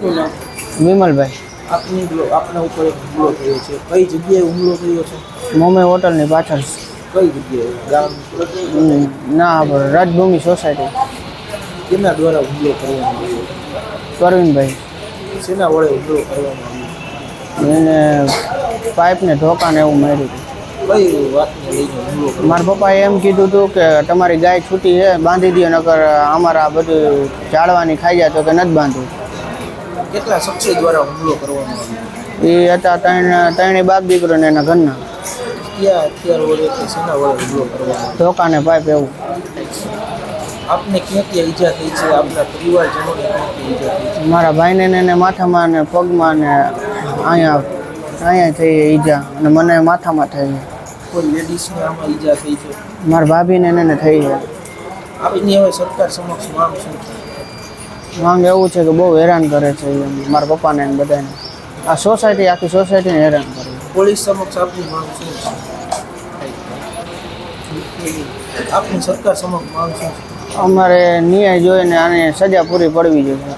વિમલભાઈ. આપની આપના ઉપર એક હુમલો થયો છે. કઈ જગ્યાએ હુમલો થયો છે? મોમે હોટલની પાછળ. કઈ જગ્યાએ? ગામ? ના રાજભૂમિ સોસાયટી. કેના દ્વારા હુમલો કરવામાં આવ્યો? પરવીનભાઈ. શેના વડે હુમલો કરવામાં આવ્યો? એને પાઇપને ઢોકાને એવું માર્યું. હતું મારા પપ્પાએ એમ કીધું હતું કે તમારી ગાય છૂટી છે બાંધી દો નકર અમારા બધું ચાળવાની ખાઈ જાય તો કે નથી બાંધવું? કેટલા શખ્સો દ્વારા હુમલો કરવામાં આવ્યો? એ હતા ત્રણ ત્રણેય બાપ દીકરો ને એના ઘરના. ક્યાં અત્યારે વડે કે વડે હુમલો કરવામાં પાઇપ એવું. આપને ક્યાં ક્યાં ઈજા થઈ છે? આપના પરિવારજનોને ક્યાં ક્યાં ઈજા થઈ છે? મારા ભાઈને ને એને માથામાં ને પગમાં ને અહીંયા અહીંયા થઈ ઈજા. અને મને માથામાં થઈ કોઈ લેડીઝને આમાં ઈજા થઈ છે? મારા ભાભીને ને એને થઈ છે. આપની હવે સરકાર સમક્ષ માંગ શું છે? માંગ એવું છે કે બહુ હેરાન કરે છે મારા પપ્પાને ને બધાને. આ સોસાયટી આખી સોસાયટીને હેરાન કરે છે. પોલીસ સમક્ષ આપની માંગ શું છે? આપની સરકાર સમક્ષ માંગ શું છે? અમારે ન્યાય જોઈને આને સજા પૂરી પડવી જોઈએ.